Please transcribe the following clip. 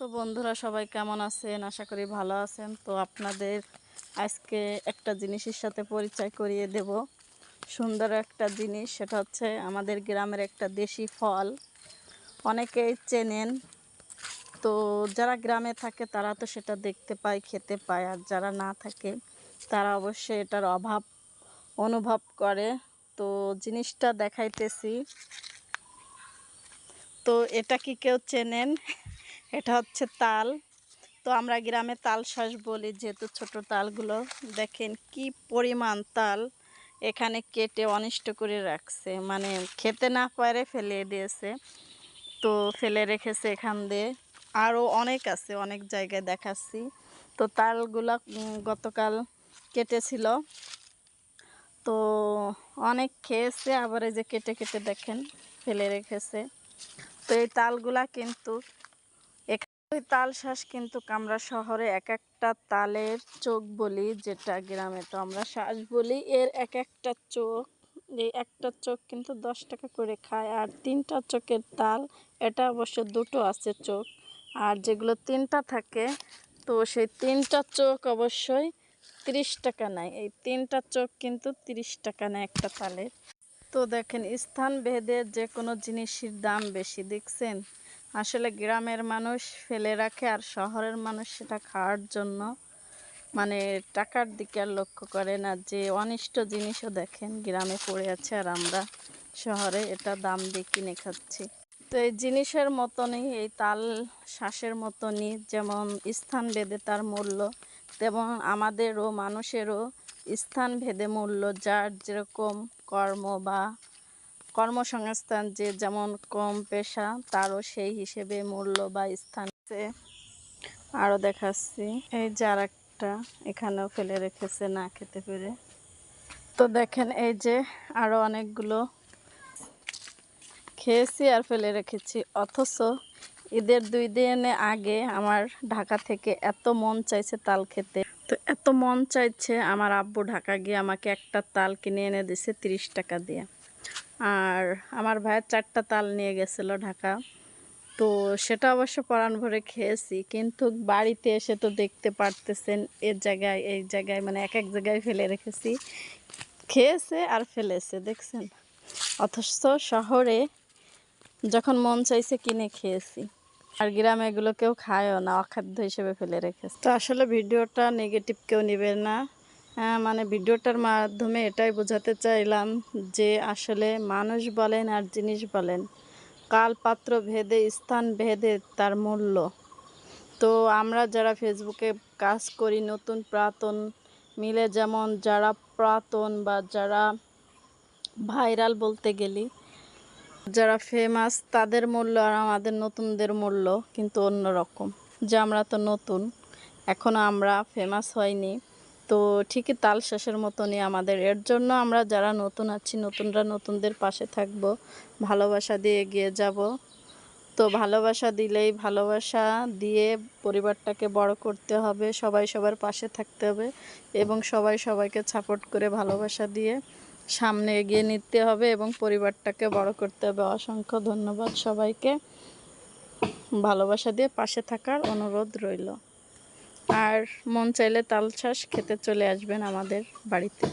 তো বন্ধুরা সবাই কেমন আছেন? আশা করি ভালো আছেন। তো আপনাদের আজকে একটা জিনিসের সাথে পরিচয় করিয়ে দেব। সুন্দর একটা জিনিস, সেটা হচ্ছে আমাদের গ্রামের একটা দেশি ফল। অনেকেই চেনেন। তো যারা গ্রামে থাকে, তারা তো সেটা দেখতে পায়, খেতে পায়। আর যারা না থাকে, তারা অবশ্যই এটার অভাব অনুভব করে। তো জিনিসটা দেখাইতেছি। তো এটা কি কেউ চেনেন? এটা হচ্ছে তাল। তো আমরা গ্রামে তাল শ্বাস বলি, যেহেতু ছোট তালগুলো। দেখেন কি পরিমাণ তাল এখানে কেটে অনিষ্ট করে রাখছে। মানে খেতে না পারে ফেলে দিয়েছে। তো ফেলে রেখেছে এখান দিয়ে। আরও অনেক আছে, অনেক জায়গায় দেখাচ্ছি। তো তালগুলা গতকাল কেটেছিল। তো অনেক খেয়েছে, আবার এই যে কেটে কেটে দেখেন, ফেলে রেখেছে। তো এই তালগুলা কিন্তু ওই তাল শ্বাস কিন্তু আমরা শহরে এক একটা তালের চোখ বলি, যেটা গ্রামে তো আমরা শ্বাস বলি। এর এক একটা চোখ, এই একটা চোখ কিন্তু দশ টাকা করে খায়, আর তিনটা চোখের তাল, এটা অবশ্য দুটো আছে চোখ। আর যেগুলো তিনটা থাকে, তো সেই তিনটা চোখ অবশ্যই তিরিশ টাকা নেয়। এই তিনটা চোখ কিন্তু তিরিশ টাকা নেয় একটা তালের। তো দেখেন স্থান ভেদে যে কোনো জিনিসের দাম বেশি, দেখছেন? আসলে গ্রামের মানুষ ফেলে রাখে আর শহরের মানুষ সেটা খাওয়ার জন্য। মানে টাকার দিকে আর লক্ষ্য করে না যে অনিষ্ট জিনিসও দেখেন গ্রামে পড়ে আছে আর আমরা শহরে এটা দাম দিয়ে কিনে খাচ্ছি। তো এই জিনিসের মতনই, এই তাল শ্বাসের মতনই, যেমন স্থান ভেদে তার মূল্য, তেমন আমাদেরও, মানুষেরও স্থান ভেদে মূল্য, যার যেরকম কর্ম বা কর্মসংস্থান যে যেমন কম পেশা, তারও সেই হিসেবে মূল্য বা স্থান আরও দেখাচ্ছি। এই যে আর একটা এখানেও ফেলে রেখেছে না খেতে পেরে। তো দেখেন এই যে আরও অনেকগুলো খেয়েছি আর ফেলে রেখেছি। অথচ ঈদের দুই দিন আগে আমার ঢাকা থেকে এত মন চাইছে তাল খেতে। তো এত মন চাইছে আমার আব্বু ঢাকা গিয়ে আমাকে একটা তাল কিনে এনে দিছে তিরিশ টাকা দিয়ে। আর আমার ভাইয়ের চারটা তাল নিয়ে গেছিল ঢাকা। তো সেটা অবশ্য পরাণ ভরে খেয়েছি, কিন্তু বাড়িতে এসে তো দেখতে পারতেছেন এর জায়গায়, এই জায়গায় মানে এক এক জায়গায় ফেলে রেখেছি। খেয়েছে আর ফেলেছে, দেখছেন? অথচ শহরে যখন মন চাইছে কিনে খেয়েছি। আর গ্রামে এগুলো কেউ খায়ও না, অখাদ্য হিসেবে ফেলে রেখেছে। তো আসলে ভিডিওটা নেগেটিভ কেউ নেবে না। মানে ভিডিওটার মাধ্যমে এটাই বোঝাতে চাইলাম যে আসলে মানুষ বলেন আর জিনিস বলেন কাল পাত্র ভেদে, স্থান ভেদে তার মূল্য। তো আমরা যারা ফেসবুকে কাজ করি, নতুন পুরাতন মিলে যেমন যারা পুরাতন বা যারা ভাইরাল বলতে গেলি, যারা ফেমাস তাদের মূল্য আর আমাদের নতুনদের মূল্য কিন্তু অন্যরকম। যে আমরা তো নতুন এখনও আমরা ফেমাস হয়নি। তো ঠিকই তাল শেষের মতনই আমাদের। এর জন্য আমরা যারা নতুন আছি, নতুনরা নতুনদের পাশে থাকব, ভালোবাসা দিয়ে এগিয়ে যাব। তো ভালোবাসা দিলেই ভালোবাসা দিয়ে পরিবারটাকে বড় করতে হবে, সবাই সবার পাশে থাকতে হবে এবং সবাই সবাইকে সাপোর্ট করে ভালোবাসা দিয়ে সামনে এগিয়ে নিতে হবে এবং পরিবারটাকে বড় করতে হবে। অসংখ্য ধন্যবাদ সবাইকে। ভালোবাসা দিয়ে পাশে থাকার অনুরোধ রইল। আর মন চাইলে তাল খেতে চলে আসবেন আমাদের বাড়িতে।